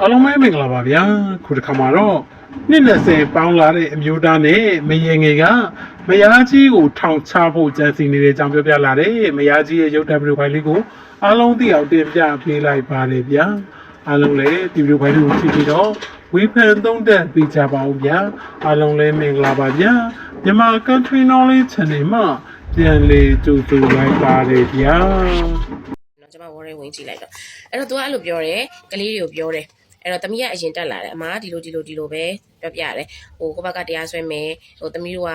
အားလုံးပဲမင်္ဂလာပါဗျာခုတစ်ခါမှာတော့နှစ်20ပေါင်းလာတဲ့အမျိုးသားနဲ့မယေငယ်ကမယားကြီးကိုထောင်ချဖို့ကြံစီနေတဲ့အကြောင်းပြောပြလာတယ်မယားကြီးရဲ့ရုပ်တံဗီဒီယိုဖိုင်လေးကိုအားလုံးသိအောင်တင်ပြပေးလိုက်ပါတယ်ဗျာအားလုံးလည်းဒီဗီဒီယိုဖိုင်လေးကိုကြည့်ပြီးတော့ဝေဖန်သုံးသပ်ပေးကြပါဦးဗျာအားလုံးလည်းမင်္ဂလာပါဗျာမြန်မာ Country Knowledge Channel မှာပြန်လေကြိုဆိုလိုက်ပါတယ်ဗျာနော်ကျွန်မဝေါ်ရဲဝင်ကြည့်လိုက်တော့အဲ့တော့ तू ကအဲ့လိုပြောတယ်ကလေးတွေကိုပြောတယ် အဲ့တော့သမီးကအရင်တက်လာတယ်အမကဒီလိုဒီလိုဒီလိုပဲပြောပြရတယ်ဟိုကိုဘက်ကတရားဆွဲမယ်ဟိုသမီးတို့က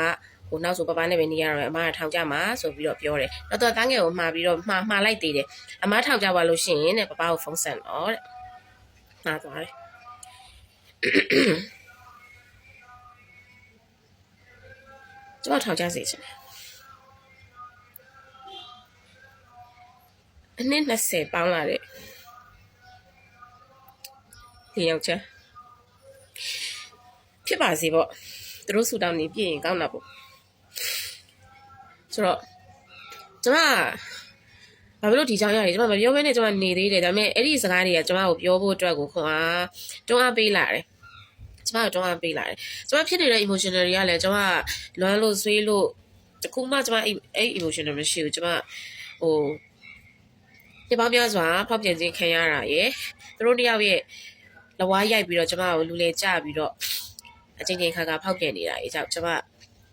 ဟိုနောက်ဆိုပပနဲ့ပဲနေရတော့အမကထောင်ကြမှာဆိုပြီးတော့ပြောတယ်တော့သူကတန်းငယ်ကိုမှားပြီးတော့မှားမှားလိုက်သေးတယ်အမထောင်ကြပါလို့ရှိရင်တဲ့ပပကိုဖုန်းဆက်တော့တဲ့မှားသွားတယ်ကျွန်တော်ထောင်ကြစေချင်တယ်အနည်း20ပေါင်းလာတဲ့ ဒီယောက်ျားဖြစ်ပါစေပေါ့သူတို့ဆူတောင်းနေပြည့်ရင်ကောင်းတာပေါ့ဆိုတော့ကျွန်မဘာဖြစ်လို့ဒီကြောင်ရတယ်ကျွန်မမပြောဘဲနဲ့ကျွန်မနေသေးတယ်ဒါပေမဲ့အဲ့ဒီစကားတွေကကျွန်မကိုပြောဖို့အတွက်ကိုခွန်အားတွန်းအားပေးလာတယ်ကျွန်မကိုတွန်းအားပေးလာတယ်ကျွန်မဖြစ်နေတဲ့ emotional တွေကလည်းကျွန်မလွမ်းလို့ဆွေးလို့တခုမှကျွန်မအဲ့အဲ့ emotional မရှိဘူးကျွန်မဟိုဒီပေါင်းများစွာဖောက်ပြန်ခြင်းခံရတာရယ်သူတို့တယောက်ရဲ့ လဝါးရိုက်ပြီးတော့ကျမကိုလူလေကြပြီးတော့အချင်းချင်းခါခါဖောက်ပြန်နေတာအဲကြောင့်ကျမ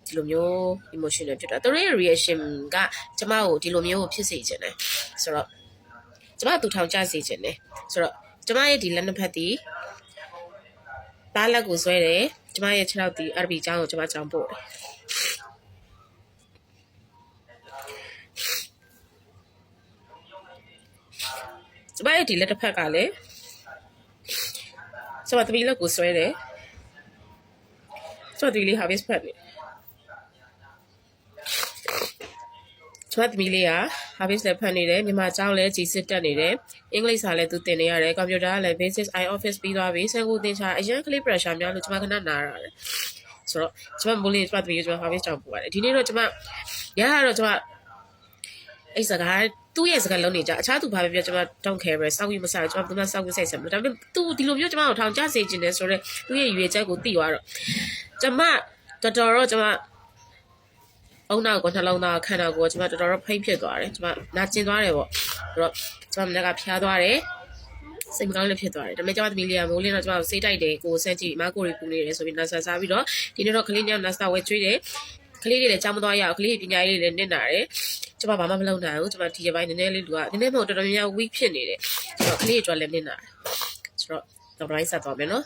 ဒီလိုမျိုး emotional ဖြစ်တာသူတို့ရဲ့ reaction ကကျမကိုဒီလိုမျိုးဖြစ်စေချင်တယ်ဆိုတော့ကျမသူထောင်ချစေချင်တယ်ဆိုတော့ကျမရဲ့ဒီလက်နှစ်ဖက်ဒီတားလက်ကိုဆွဲတယ်ကျမရဲ့ခြေထောက်ဒီ RB ကျောင်းကိုကျမကျောင်းပို့တယ်ကျမရဲ့ဒီလက်တစ်ဖက်ကလည်း ကျမသမီးလက်ကိုဆွဲတယ်ကျမသမီးလေး harvest ဖက်နေကျမသမီးလေးက harvest လက်ဖက်နေတယ်မြန်မာကျောင်းလည်းကြီးစစ်တက်နေတယ်အင်္ဂလိပ်စာလည်းသူသင်နေရတယ်ကွန်ပျူတာကလည်း basic i office ပြီးသွားပြီစံကိုသင်ချာအရင်ကလေး pressure များလို့ကျမခဏနားရတယ်ဆိုတော့ကျမမိုးလေးကျမသမီးကိုကျမ harvest ကြောင့်ပို့ရတယ်ဒီနေ့တော့ကျမရရတော့ကျမအဲ့စကား သူ့ရဲ့စကားလုံးနေကြအခြားသူဘာပဲပြောကျမ don't care ပဲစောက်ယူမစားကျမဘယ်မှစောက်ယူစိတ်ဆက်မလို့ဒါပေမဲ့ तू ဒီလိုမျိုးကျမကိုထောင်ချစေခြင်းနဲ့ဆိုတော့သူ့ရဲ့ရွေချက်ကိုသိသွားတော့ကျမတော်တော်တော့ကျမအုံနောက်ကနှလုံးသားခန္ဓာကိုယ်ကျမတော်တော်ဖိတ်ဖြစ်သွားတယ်ကျမနာကျင်သွားတယ်ပေါ့အဲ့တော့ကျမမနေ့ကဖျားသွားတယ်စိတ်မကောင်းလည်းဖြစ်သွားတယ်ဒါပေမဲ့ကျမသမီးလေးကမိုးလင်းတော့ကျမကိုစိတ်တိုက်တယ်ကိုယ်ဆန်းကြည့်မကိုရီပူနေတယ်ဆိုပြီးနတ်ဆာစားပြီးတော့ဒီနေ့တော့ကလေးညောင်နတ်ဆာဝဲကျွေးတယ်ကလေးတွေလည်းကြောင်းမသွားရအောင်ကလေးပညာရေးတွေလည်းနစ်နာတယ် ကျမဘာမှမလုပ်နိုင်ဘူးကျမဒီရက်ပိုင်းနည်းနည်းလေးလူကနည်းနည်းမဟုတ်တော်တော်များများ weak ဖြစ်နေတယ်ဆိုတော့ကလေးတွေအတွက်လည်းနစ်နာတယ်ဆိုတော့တော့ဘိုင်းဆက်သွားမယ်နော်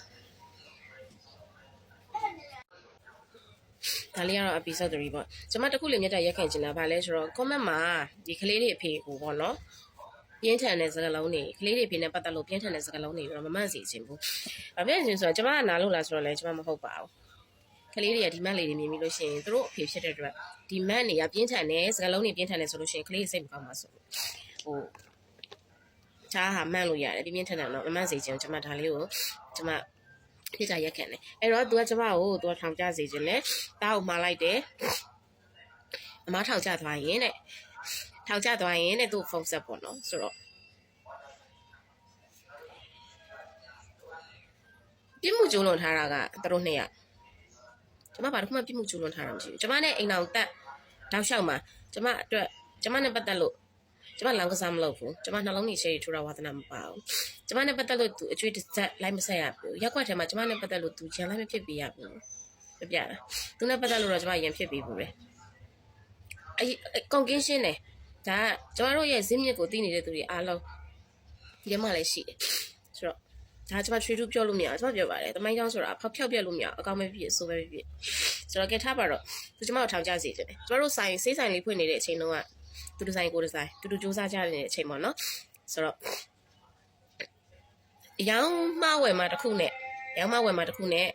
ဒါလေးကတော့ episode 3ပေါ့ကျမတခုလေးမြတ်တက်ရက်ခံချင်တာဗာလဲဆိုတော့ comment မှာဒီကလေးတွေအဖေကိုပေါ့နော်ပြင်းထန်တဲ့စကားလုံးတွေကလေးတွေဖေနဲ့ပတ်သက်လို့ပြင်းထန်တဲ့စကားလုံးတွေတော့မမှန်စီချင်ဘူး။ဘာဖြစ်လဲဆိုတော့ကျမကနားလို့လားဆိုတော့လည်းကျမမဟုတ်ပါဘူး။ ကလေးတွေကဒီမတ်လေးတွေမြင်ပြီးလို့ရှိရင်သူတို့အဖေဖြစ်တဲ့အတွက်ဒီမတ်နေရပြင်းထန်တဲ့စကားလုံးတွေပြင်းထန်တယ်ဆိုလို့ရှိရင်ကလေးစိတ်မကောင်းပါဆိုလို့ဟိုချားဟာမှန်လို့ရတယ်ပြင်းပြင်းထန်ထန်တော့မမှန်စေချင်ကျမဒါလေးကိုကျမဖြစ်ကြရက်ခံတယ်အဲ့တော့ तू ကကျမကို तू ထောင်ကြစေချင်လဲတားကိုမှားလိုက်တယ်အမားထောင်ကြသွားရင်တဲ့ထောင်ကြသွားရင်တဲ့သူ့ဖုန်းဆက်ပေါ့နော်ဆိုတော့ပြစ်မှုကျူးလွန်ထားတာကသူတို့နှစ်ယောက် ကျမဘာတစ်ခုမှပြစ်မှုကျူးလွန်ထားတာမရှိဘူးကျမနဲ့အိမ်အောင်တက်တောက်လျှောက်မှာကျမအတွက်ကျမနဲ့ပတ်သက်လို့ကျမလောင်ကစားမလုပ်ဘူးကျမနှလုံးကြီးရှေ့ထူတာဝါသနာမပါဘူးကျမနဲ့ပတ်သက်လို့သူအကျွေးတစ်စက်လိုက်မဆက်ရဘူးရက်ွက်ထဲမှာကျမနဲ့ပတ်သက်လို့သူရန်လိုက်မဖြစ်ပေးရဘူးပြပြတာသူနဲ့ပတ်သက်လို့တော့ကျမရန်ဖြစ်ပေးဘူးလေအဲကွန်ကင်းရှင်းတယ်ဒါကကျမတို့ရဲ့ဇင်းမြစ်ကိုသိနေတဲ့သူတွေအားလုံးဒီထဲမှာလည်းရှိတယ်ဆိုတော့ ဒါကျမထွေထူးပြောလို့မရဘူးကျမပြောပါတယ်တမိုင်းချောင်းဆိုတာဖောက်ဖျောက်ပြက်လို့မရဘူးအကောင်ပဲဖြစ်ဆိုပဲဖြစ်ဆိုတော့ကဲထားပါတော့သူကျမတို့ထောင်ကြစေတယ်ကျမတို့ဆိုင်စေးဆိုင်လေးဖွင့်နေတဲ့အချိန်တုန်းကသူဒီဇိုင်းကိုဒီဇိုင်းတူတူစူးစမ်းကြနေတဲ့အချိန်ပေါ့နော်ဆိုတော့ရောင်းမဝယ်မှာတစ်ခုနဲ့ရောင်းမဝယ်မှာတစ်ခုနဲ့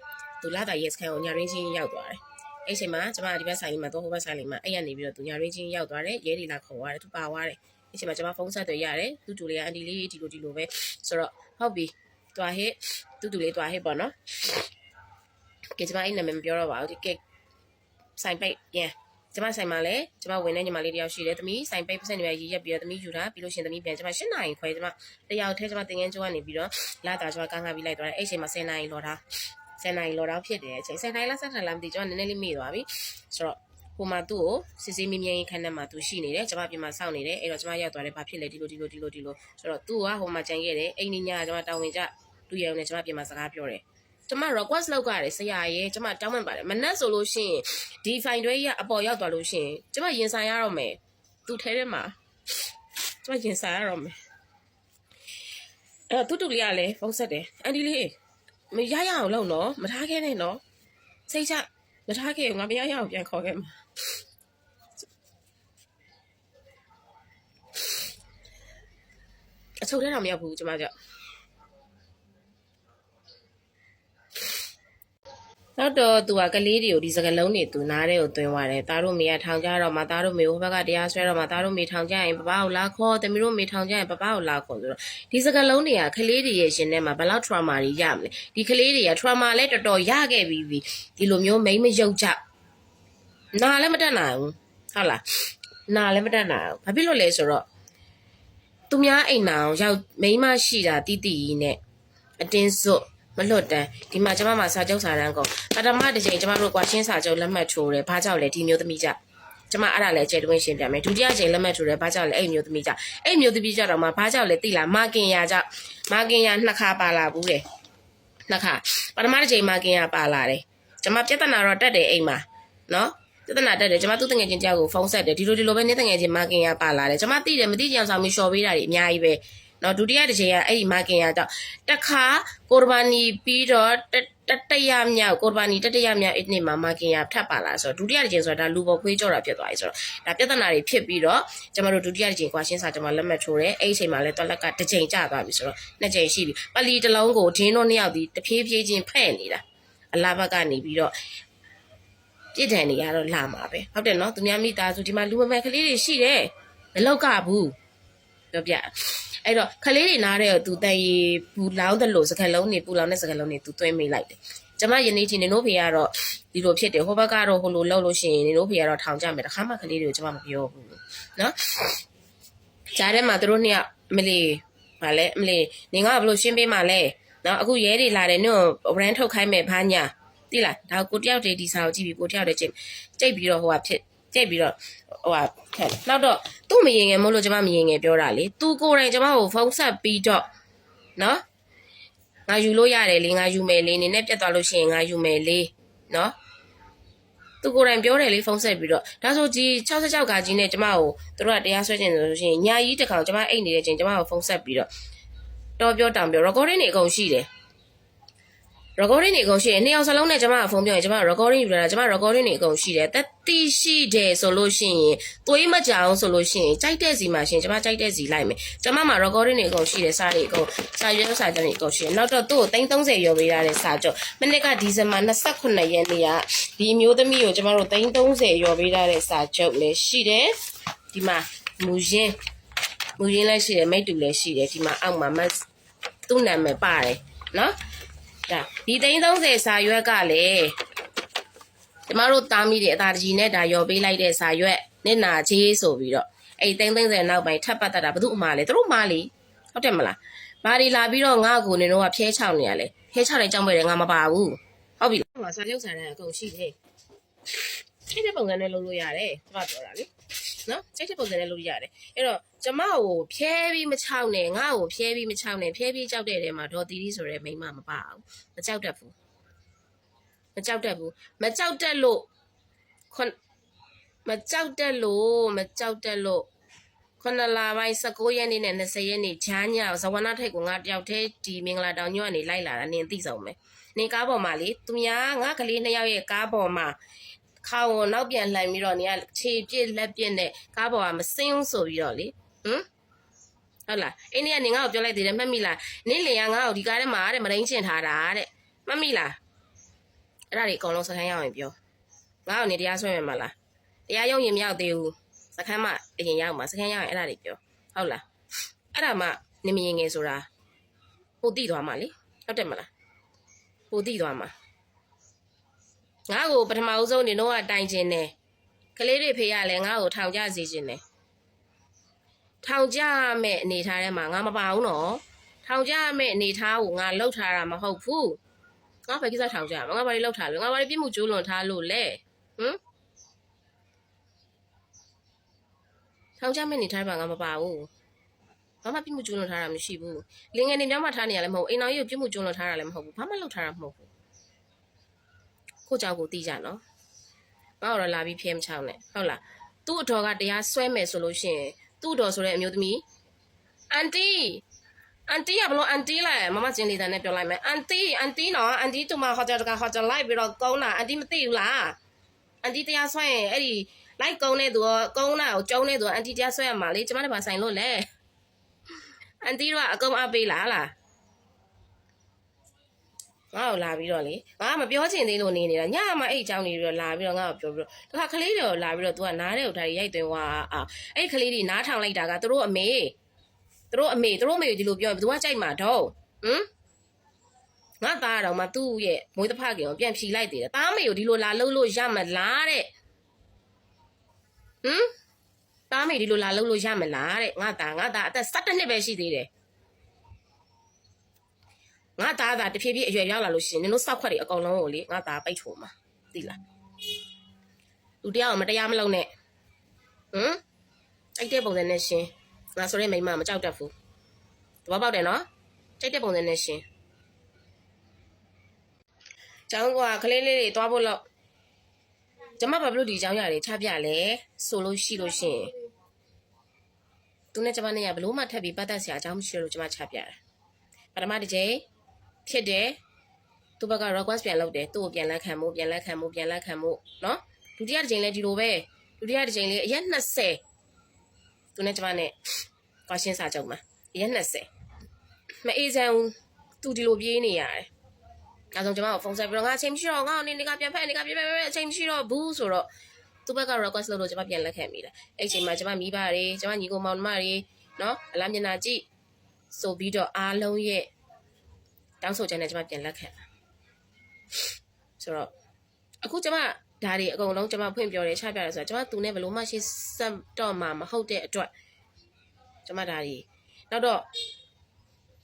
သူလာတာရဲ့စကန်ကိုညာရင်းချင်းရောက်သွားတယ်အဲ့ချိန်မှာကျမဒီဘက်ဆိုင်လေးမှာတော့ဟိုဘက်ဆိုင်လေးမှာအဲ့ရနေပြီးတော့သူညာရင်းချင်းရောက်သွားတယ်ရဲဒီလာခေါ်သွားတယ်သူပါသွားတယ်အဲ့ချိန်မှာကျမဖုန်းဆက်တွေ့ရတယ်သူတူလေးကအန်တီလေးဒီလိုဒီလိုပဲဆိုတော့ဟုတ်ပြီ တွားဟစ်သူတူလေးတွားဟစ်ပေါ့နော်ကဲကျမအဲ့နာမည်မပြောတော့ပါဘူးဒီကဲဆိုင်ပိတ်ပြန်ကျမဆိုင်မှာလည်းကျမဝင်တဲ့ညီမလေးတယောက်ရှိတယ်သမီးဆိုင်ပိတ်ပတ်စံတွေရည်ရက်ပြီးတော့သမီးယူတာပြီးလို့ရှရင်သမီးပြန်ကျမ၈နာရီခွဲကျမတယောက်ထဲကျမတင်ငန်းကျိုးကနေပြီးတော့လာတာကျမကန်းကားပြီးလိုက်သွားတယ်အဲ့ချိန်မှာ10နာရီလော်တာ10နာရီလော်တာဖြစ်တယ်အချိန်10နာရီလား7နာရီလားမသိကျမနည်းနည်းလေးမေ့သွားပြီဆိုတော့ ဟိုမှာသူ့ကိုစစ်စစ်မြင်းမြင်းခန်းထဲမှာသူရှိနေတယ်ကျမပြင်မှာစောင့်နေတယ်အဲ့တော့ကျမရောက်သွားတယ်ဘာဖြစ်လဲဒီလိုဒီလိုဒီလိုဒီလိုဆိုတော့သူ့ကဟိုမှာကြံခဲ့တယ်အိမ်နီညာကျမတောင်းဝင်ကြသူ့ရုံနဲ့ကျမပြင်မှာစကားပြောတယ်ကျမ request လုပ်ကြတယ်ဆရာရဲ့ကျမတောင်းပန်ပါတယ်မနှက်ဆိုလို့ရှိရင်ဒီ file တွေကြီးကအပေါ်ရောက်သွားလို့ရှိရင်ကျမရင်ဆိုင်ရတော့မယ်သူထဲထဲမှာကျမရင်ဆိုင်ရတော့မယ်အဲ့တော့တူတူလေးကလည်းဖုန်းဆက်တယ်အန်ဒီလေးမရရအောင်လုပ်နော်မထားခဲ့နဲ့နော်စိတ်ချမထားခဲ့ဘူးငါမရရအောင်ပြန်ခေါ်ခဲ့မှာ အချုပ်ထဲတော့မရောက်ဘူးကျမကြောက်နောက်တော့သူကကလေးတွေကိုဒီစကလုံးတွေသူနားတဲ့ကိုသွင်းသွားတယ်။သားတို့မေကထောင်ကြတော့မှသားတို့မေဟိုဘက်ကတရားဆွဲတော့မှသားတို့မေထောင်ကြရင်ပပကိုလာခေါ်တမီးတို့မေထောင်ကြရင်ပပကိုလာခေါ်ဆိုတော့ဒီစကလုံးတွေကကလေးတွေရဲ့ရှင်ထဲမှာဘယ်လောက် trauma တွေရမလဲ။ဒီကလေးတွေက trauma လည်းတော်တော်ရခဲ့ပြီးပြီ။ဒီလိုမျိုးမိမ့်မယုတ်ကြ။ နာလည်းမတက်နိုင်ဘူး။ဟုတ်လား။နာလည်းမတက်နိုင်ဘူး။ဘာဖြစ်လို့လဲဆိုတော့သူများအိမ်နာအောင်ရောက်မိန်းမရှိတာတီးတီးကြီးနဲ့အတင်းစွတ်မလွတ်တန်းဒီမှာကျမမှာစာချုပ်စာတမ်းကုန်ပထမတစ်ချိန်ကျမတို့ကွာရှင်းစာချုပ်လက်မှတ်ထိုးတယ်ဘာကြောင့်လဲဒီမျိုးသမီးကြကျမအဲ့ဒါလည်းအကျယ်တွင်းရှင်းပြမယ်ဒုတိယချိန်လက်မှတ်ထိုးတယ်ဘာကြောင့်လဲအဲ့မျိုးသမီးကြအဲ့မျိုးသမီးကြတော့မှဘာကြောင့်လဲသိလားမာကင်ယာကြောင့်မာကင်ယာနှစ်ခါပါလာဘူးတဲ့နှစ်ခါပထမတစ်ချိန်မာကင်ယာပါလာတယ်ကျမပြဿနာတော့တက်တယ်အိမ်မှာနော် ပြဿနာတက်တယ်ကျမသူ့တငယ်ချင်းတယောက်ကိုဖုန်းဆက်တယ်ဒီလိုဒီလိုပဲနေတငယ်ချင်းမာကင်ယာပါလာတယ်ကျမသိတယ်မသိကြအောင်ဆောင်ပြီးရှော်ပေးတာတွေအများကြီးပဲနော်ဒုတိယတစ်ချိန်ကအဲ့ဒီမာကင်ယာကြောင့်တစ်ခါကိုရဘာနီပြီးတော့တတရမြောက်ကိုရဘာနီတတရမြောက်အဲ့ဒီမှာမာကင်ယာထပ်ပါလာဆိုတော့ဒုတိယတစ်ချိန်ဆိုတာဒါလူပေါ်ခွေးကြောတာဖြစ်သွားပြီဆိုတော့ဒါပြဿနာတွေဖြစ်ပြီးတော့ကျမတို့ဒုတိယတစ်ချိန်ကွာရှင်းစာကျမလက်မှတ်ထိုးတယ်အဲ့ဒီချိန်မှာလဲတွက်လက်ကတစ်ချိန်ကျသွားပြီဆိုတော့နှစ်ချိန်ရှိပြီပလီတစ်လုံးကိုဒင်းတို့နှစ်ယောက်ဒီတဖြည်းဖြည်းချင်းဖဲ့နေတာအလားဘက်ကနေပြီးတော့ ပြစ်ဒဏ်တွေကတော့လာမှာပဲဟုတ်တယ်နော်သူများမိသားစုဒီမှာလူမမယ်ကလေးတွေရှိတယ်မလောက်ကဘူးပြောပြအဲ့တော့ကလေးတွေနားတဲ့သူတန်ရီပူလောင်းတယ်လို့စကလုံးနေပူလောင်းတဲ့စကလုံးနေသူသွင်းမိလိုက်တယ်ကျမယနေ့ချင်းနေတို့ဖေကတော့ဒီလိုဖြစ်တယ်ဟိုဘက်ကတော့ဟိုလိုလှုပ်လို့ရှိရင်နေတို့ဖေကတော့ထောင်ကြမယ်တခါမှကလေးတွေကိုကျမမပြောဘူးနော်ကြားထဲမှာသူတို့နှစ်ယောက်အမလီဗာလဲအမလီနေငါဘလို့ရှင်းပေးမှလဲနော်အခုရဲတွေလာတယ်နင့်ကို brand ထုတ်ခိုင်းမယ်ဘာညာ တိလားဒါကိုတယောက်တည်းဒီစာကိုကြည့်ပြီးကိုတယောက်တည်းကြည့်ကြိတ်ပြီးတော့ဟိုဟာဖြစ်ကြိတ်ပြီးတော့ဟိုဟာခက်နောက်တော့သူ့မရင်ငယ်မလို့ကျမမရင်ငယ်ပြောတာလေသူကိုယ်တိုင်ကျမကိုဖုန်းဆက်ပြီးတော့နော်ငါယူလို့ရတယ်လေငါယူမယ်လေနေနဲ့ပြတ်သွားလို့ရှိရင်ငါယူမယ်လေနော်သူကိုယ်တိုင်ပြောတယ်လေဖုန်းဆက်ပြီးတော့ဒါဆိုကြီး66ကကြီးနဲ့ကျမကိုသူတို့ကတရားစွဲခြင်းဆိုလို့ရှိရင်ညာကြီးတစ်ခါကျမအိတ်နေတဲ့ချိန်ကျမကိုဖုန်းဆက်ပြီးတော့တော်ပြောတောင်ပြော recording တွေအကုန်ရှိတယ် recording တွေအကုန်ရှိရင်နှစ်ယောက်စလုံးနဲ့ကျမကဖုန်းပြောရင်ကျမ recording ယူလာတာကျမ recording တွေအကုန်ရှိတယ်တက်တိရှိတယ်ဆိုလို့ရှိရင်သွေးမကြအောင်ဆိုလို့ရှိရင်ကြိုက်တဲ့စီမှာရှင်ကျမကြိုက်တဲ့စီလိုက်မယ်ကျမမှာ recording တွေအကုန်ရှိတယ်စာတွေအကုန်စာရွက်စာတမ်းတွေအကုန်ရှိတယ်နောက်တော့သူ့ကို330ရော်ပေးရတဲ့စာချုပ်မနေ့ကဒီဇင်ဘာ29ရက်နေ့ကဒီမျိုးသမီးကိုကျမတို့330ရော်ပေးရတဲ့စာချုပ်လည်းရှိတယ်ဒီမှာမူရင်းမူရင်းလည်းရှိတယ်မိတ်တူလည်းရှိတယ်ဒီမှာအောက်မှာမတ်သူ့နာမည်ပါတယ်နော် ဒါဒီသိန်း30စာရွက်ကလည်းကျမတို့တားမိတဲ့အသာတကြီးနဲ့ဒါရော်ပေးလိုက်တဲ့စာရွက်နစ်နာချေးဆိုပြီးတော့အဲ့သိန်း30နောက်ပိုင်းထပ်ပတ်သက်တာဘယ်သူအမှားလဲသူတို့မှားလေဟုတ်တယ်မလားဘာဒီလာပြီးတော့ငါ့ကိုနေတော့ကဖျဲချောက်နေရလဲဖျဲချောက်တဲ့ကြောင့်ပဲငါမပါဘူးဟုတ်ပြီလားဟိုစာချုပ်စာတမ်းအကုန်ရှိတယ်အဲ့ဒီပုံစံနဲ့လုပ်လို့ရတယ်ကျမပြောတာလေ နော်စိတ်ချပုံစံနဲ့လုပ်ရတယ်အဲ့တော့ကျမကိုဖျဲပြီးမချောက်နဲ့ငါ့ကိုဖျဲပြီးမချောက်နဲ့ဖျဲပြီးကြောက်တဲ့တဲမှာဒေါ်တီတီဆိုတဲ့မိန်းမမပါဘူးမကြောက်တတ်ဘူးမကြောက်တတ်ဘူးမကြောက်တတ်လို့ခွန်မကြောက်တတ်လို့မကြောက်တတ်လို့ခုနလာပိုင်း19ရက်နေ့နဲ့20ရက်နေ့ဂျားညဇဝနာထိတ်ကငါတယောက်တည်းဒီမင်္ဂလာတောင်ညွန့်ကနေလိုက်လာတာနင်သိဆုံးမယ်နင်ကားပေါ်မှာလေသူများငါကလေးနှစ်ယောက်ရဲ့ကားပေါ်မှာ ခေါင်းကိုနောက်ပြန်လှန်ပြီးတော့နေကခြေပြစ်လက်ပြစ်နဲ့ကားပေါ်ကမစင်းဘူးဆိုပြီးတော့လေဟမ်ဟုတ်လားအိန္ဒိယနေငါ့ကိုပြောလိုက်သေးတယ်မှတ်မိလားနင်းလင်ကငါ့ကိုဒီကားထဲမှာတဲ့မရင်းချင်ထားတာတဲ့မှတ်မိလားအဲ့ဒါတွေအကုန်လုံးစခန်းရောက်ရင်ပြောငါ့ကိုနေတရားဆွဲမယ်မလားတရားရုံးရင်မရောက်သေးဘူးစခန်းမှအရင်ရောက်မှာစခန်းရောက်ရင်အဲ့ဒါတွေပြောဟုတ်လားအဲ့ဒါမှနေမရင်ငယ်ဆိုတာပိုတိသွားမှာလေဟုတ်တယ်မလားပိုတိသွားမှာ ငါ့ကိုပထမဦးဆုံးနေတော့ကတိုင်ကျင်တယ်ကလေးတွေဖေရလဲငါ့ကိုထောင်ကြစီခြင်းတယ်ထောင်ကြမဲ့အနေထားထဲမှာငါမပါဘူးနော်ထောင်ကြမဲ့အနေထားကိုငါလှုပ်ထားတာမဟုတ်ဘူးငါပဲကိစ္စထောင်ကြမှာငါဘာလို့လှုပ်ထားလဲငါဘာလို့ပြစ်မှုကျူးလွန်ထားလို့လဲဟမ်ထောင်ကြမဲ့အနေထားမှာငါမပါဘူးဘာမှပြစ်မှုကျူးလွန်ထားတာမရှိဘူးလင်ငယ်နေပြောင်းမှထားနေရလည်းမဟုတ်အိမ်တော်ကြီးကိုပြစ်မှုကျူးလွန်ထားတာလည်းမဟုတ်ဘူးဘာမှလှုပ်ထားတာမဟုတ်ဘူး ကိုကြောက်ကိုတီးကြနော်ငါ့တော့လာပြီးဖျဲမချောင်းနဲ့ဟုတ်လားသူ့အတော်ကတရားဆွဲမယ်ဆိုလို့ရှိရင်သူ့အတော်ဆိုတဲ့အမျိုးသမီးအန်တီအန်တီကဘလို့အန်တီလဲမမချင်းလေးတန်းနဲ့ပြောလိုက်မယ်အန်တီအန်တီနော်အန်တီတူမဟိုတယ်ကဟိုတယ်လိုက်ပြီးတော့ကုန်းတာအန်တီမသိဘူးလားအန်တီတရားဆွဲရင်အဲ့ဒီလိုက်ကုန်းတဲ့သူကကုန်းတာကိုကျုံတဲ့သူကအန်တီတရားဆွဲရမှာလေကျမတို့ဘာဆိုင်လို့လဲအန်တီတို့ကအကုန်အပေးလားလား ငါ့ကိုလာပြီးတော့လေငါကမပြောချင်သေးလို့နေနေတာညမှအဲ့အကြောင်းတွေပြီးတော့လာပြီးတော့ငါ့ကိုပြောပြီးတော့တခါကလေးတွေကိုလာပြီးတော့ तू ကနားတဲ့ကိုဒါတွေရိုက်သွင်းသွားအာအဲ့ကလေးတွေနားထောင်လိုက်တာကသူတို့အမေသူတို့အမေသူတို့အမေကိုဒီလိုပြောရင်ဘယ်သူကကြိုက်မှာတော့ဟမ်ငါသားတော်မှသူ့ရဲ့မွေးတဖခင်ကိုပြန်ဖြီလိုက်သေးတယ်သားမေကိုဒီလိုလာလှုပ်လို့ရမလားတဲ့ဟမ်သားမေဒီလိုလာလှုပ်လို့ရမလားတဲ့ငါသားငါသားအသက်17နှစ်ပဲရှိသေးတယ် ငါသားသားတဖြည်းဖြည်းအရွယ်ရောက်လာလို့ရှိရင်နင်တို့စောက်ခွက်တွေအကုန်လုံးကိုလေငါသားပိတ်ထိုးမှာသိလားလူတရားကိုမတရားမလုပ်နဲ့ဟမ်အဲ့တဲ့ပုံစံနဲ့ရှင်ငါဆိုတဲ့မိန်းမမကြောက်တတ်ဘူးတဘောပေါက်တယ်နော်ကြိုက်တဲ့ပုံစံနဲ့ရှင်ကျောင်းကကလေးလေးတွေတွားဖို့လို့ကျမဘာဖြစ်လို့ဒီအကြောင်းအရာတွေချပြလဲဆိုလို့ရှိလို့ရှိရင်သူနဲ့ကျမနဲ့ကဘလို့မှထပ်ပြီးပတ်သက်စရာအကြောင်းမရှိလို့ကျမချပြတာပထမတစ်ချိန် ဖြစ်တယ်သူဘက်က request ပြန်လုပ်တယ်သူ့ကိုပြန်လက်ခံမှုပြန်လက်ခံမှုပြန်လက်ခံမှုเนาะဒုတိယတစ်ချိန်လဲဒီလိုပဲဒုတိယတစ်ချိန်လဲအရက်20သူနဲ့ကျမနဲ့ကွာရှင်းစာချုပ်မှာအရက်20မအေးစမ်းဘူးသူဒီလိုပြေးနေရတယ်အဲဒါကြောင့်ကျမကိုဖုန်းဆက်ပြီးတော့ငါအချိန်မရှိတော့ငါအနေနဲ့ကပြန်ဖက်နေကပြန်ဖက်အချိန်မရှိတော့ဘူးဆိုတော့သူဘက်က request လုပ်လို့ကျမပြန်လက်ခံမိတယ်အဲ့အချိန်မှာကျမမိဘတွေကျမညီကိုမောင်နှမတွေเนาะအလားမျက်နှာကြည့်ဆိုပြီးတော့အားလုံးရဲ့ တောင်းဆိုချက်နဲ့ကျွန်မပြန်လက်ခံတာဆိုတော့အခုကျွန်မဒါတွေအကုန်လုံးကျွန်မဖွင့်ပြောတယ်ချပြတယ်ဆိုတော့ကျွန်မသူနဲ့ဘယ်လိုမှရှင်းဆက်တော့မှမဟုတ်တဲ့အတွက်ကျွန်မဒါတွေနောက်တော့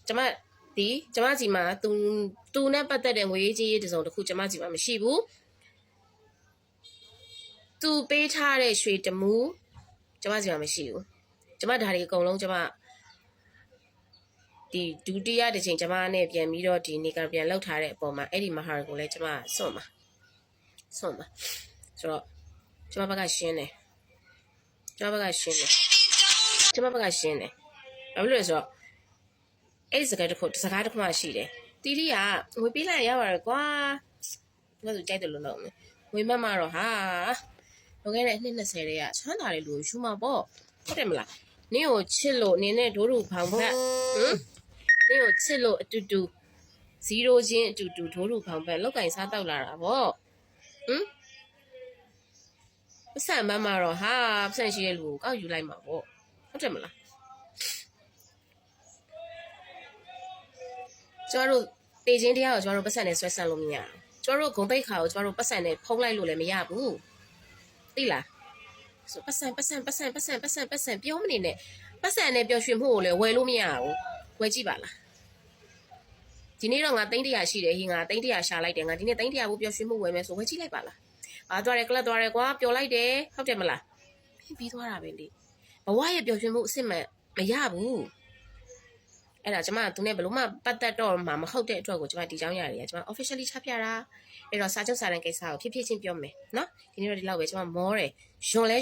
ကျွန်မဒီကျွန်မစီမှာသူသူနဲ့ပတ်သက်တဲ့ငွေရေးကြေးရေးတစ်စုံတစ်ခုကျွန်မစီမှာမရှိဘူးသူပေးထားတဲ့ရွှေတမူကျွန်မစီမှာမရှိဘူးကျွန်မဒါတွေအကုန်လုံးကျွန်မ ဒီဒုတိယတစ်ချိန်ကျမနဲ့ပြန်ပြီးတော့ဒီနေကပြန်လောက်ထားတဲ့အပေါ်မှာအဲ့ဒီမဟာကိုလည်းကျမစွန့်ပါစွန့်ပါဆိုတော့ကျမဘက်ကရှင်းတယ်ကျမဘက်ကရှင်းတယ်ကျမဘက်ကရှင်းတယ်ဘာဖြစ်လို့လဲဆိုတော့အဲ့ဒီစကားတစ်ခုစကားတစ်ခုမှရှိတယ်တီတီကငွေပေးလိုက်ရပါတယ်ကွာဘယ်လိုကြိုက်တယ်လို့လုပ်မလဲငွေမမတော့ဟာလောခဲ့တဲ့နှစ်20တဲ့ကချမ်းသာတယ်လို့ယူမှာပေါ့ဟုတ်တယ်မလားနင်းကိုချစ်လို့နင်းနဲ့ဒိုးဒူဖောင်ဖက်ဟမ် နင့်ကိုချစ်လို့အတူတူ0ချင်းအတူတူဒိုးလူဖောင်ဘက်လောက်ကင်စားတောက်လာတာဗောဟမ်ပစံမမတော့ဟာပစံရှိတဲ့လူကိုကောက်ယူလိုက်မှာဗောဟုတ်တယ်မလားကျမတို့တေချင်းတရားကိုကျမတို့ပတ်စံနဲ့ဆွဲဆန့်လို့မရဘူးကျမတို့ဂုံပိတ်ခါကိုကျမတို့ပတ်စံနဲ့ဖုံးလိုက်လို့လည်းမရဘူးသိလားဆိုပတ်စံပတ်စံပတ်စံပတ်စံပတ်စံပတ်စံပြောမနေနဲ့ပတ်စံနဲ့ပျော်ရွှင်မှုကိုလည်းဝယ်လို့မရဘူး ဝယ်ကြည့်ပါလားဒီနေ့တော့ငါသိန်း100ရှိတယ်ဟင်ငါသိန်း100ရှာလိုက်တယ်ငါဒီနေ့သိန်း100ဘူးပျော်ရွှင်မှုဝယ်မယ်ဆိုဝယ်ကြည့်လိုက်ပါလားဘာသွားတယ်ကလပ်သွားတယ်ကွာပျော်လိုက်တယ်ဟုတ်တယ်မလားပြီးသွားတာပဲလေဘဝရဲ့ပျော်ရွှင်မှုအစ်စ်မှမရဘူးအဲ့ဒါကျွန်မကသူနဲ့ဘလို့မှပတ်သက်တော့မှမဟုတ်တဲ့အတွက်ကိုကျွန်မဒီကြောင်းရတယ်ကျွန်မ officially ချပြတာအဲ့တော့စာချုပ်စာတမ်းကိစ္စကိုဖြစ်ဖြစ်ချင်းပြောမယ်နော်ဒီနေ့တော့ဒီလောက်ပဲကျွန်မမောတယ်ယွန်လဲ